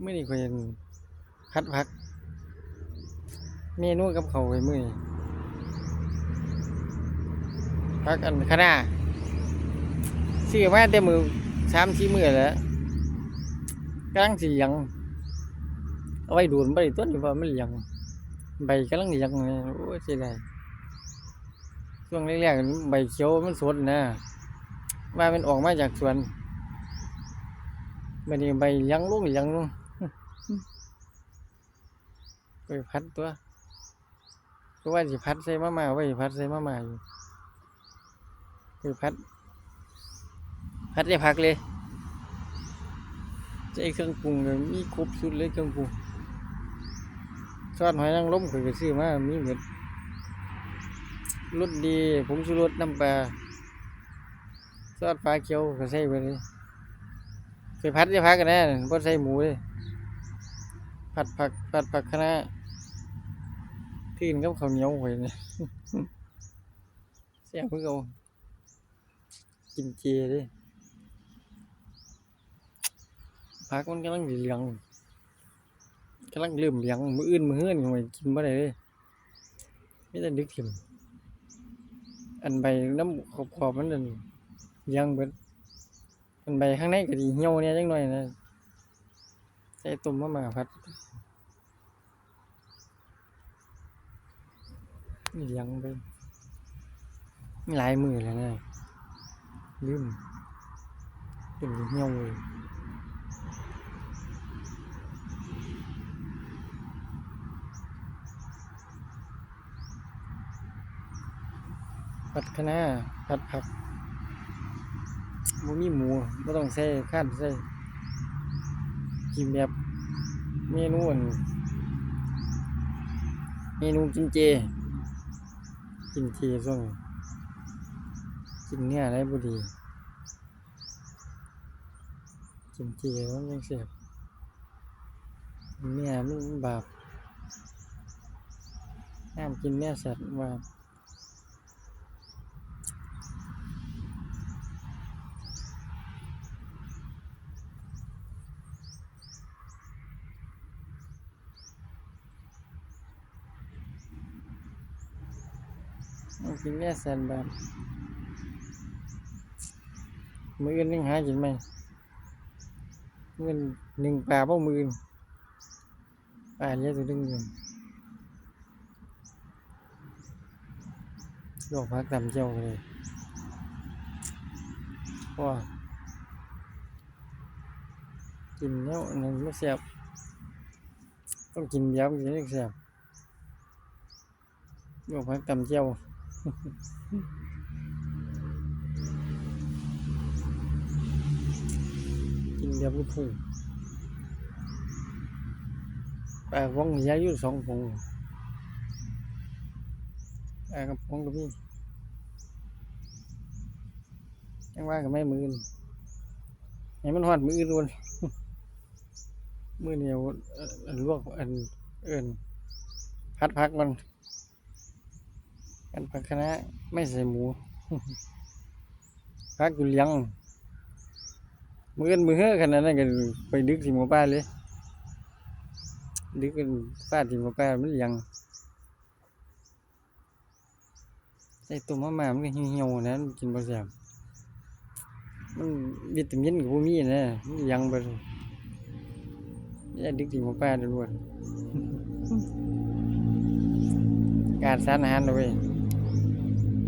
มื่อนี้ก็ยังพัดพัก เมนูกับเขาไว้มื่อนี้พักอันคณะซื้อมาแต่มือสามสี่มือแล้วกำลังสียังเอาไว้ดูดใบต้นอยู่ว่ามันเหยังใบกำลังหยังเลยโอ้ยเสียดายช่วงแรกๆใบเขียวมันสดนะว่ามันออกมาจากสวนมันนี้ใบหยังลูกเหลียังลง ไปพัดตัวก็ว่าสิพัดใส่มาม่าไว้พัดใส่มามาอยู่ไปพัด พัดได้พักเลยใช้เครื่องปรุงเลยมีครบสุดเลยเครื่องปรุงซอสหอยนางรมข่อยก็ซื้อมามีหมดรสดีผงชูรสน้ำปลาซอสปลาเขียวก็ใส่ไปเลยไปพัดได้พักกันแน่บ่ใส่หมูเลย ผัดผักผัดผักคะน้าที่นกับข้าวเหนียวไว้เนี่ยเสียเพิ่งเอากินเจดิผักมันกำลังเหลืองกำลังเริ่มเหลืองมืออื่นมือเฮือนไว้กินบ่ได้เลยไม่ได้ดึกถิ่มอันใบน้ำขอบขอบๆมันนั่นเหลืองเบิดอันใบข้างในก็ดีเหี่ยวเนี่ยจังหน่อยนะ ใส่ต้มมะม่าผัดเลี้ยงไปหลายมือแล้วนะลืมเป็นเหี่ยวเลยผัดคะน้าผัดผักบ่มีหมูบ่ต้องใส่ข้านใส่ กินแบบเมนูเมนูกินเจ กินทีช่วงนี้กินเนี่ยได้บุดี กินทีแล้วมันยังเสียบเนี่ยมันบาปห้ามกินเนี่ยสัตว์ว่าห้ามกินเนี่ยสัตว์บาปมืออื่นยังหากินไหมเงินหนึ่งปลาเป้ามือนปลาเยอะตัวดึงเงินลวกพักตำเจ้าเลยว้ากินแล้วนนั้นไม่แซ่บต้องกินเดียวกินให้แซ่บลวกพักตำเจ้า กินเดียวก็พุ่งปลากระป๋องยาอยู่สองผงปลากระป๋องก็มียังว่ากับแม่มืออนให้มันหอดมืออนวนมือเหนียวลวกอันเอินพัดพักมัน กันพักคณะไม่ใส่หมูพักอยู่เลี้ยงมือกันมือเฮ้อขนาดนั้นก็ไปดึกสิหมูป้าเลย ดึกกันฟาดสิหมูป้ามันเลี้ยงใส่ตุ่มมะม่ามันก็เหี่ยวๆนะกินบ่แซ่บมันวิตามินก็บ่มีนะมันยังเบ่นี่ดึกสิหมูป้าล้วนๆการสารอาหารเอาไว้ย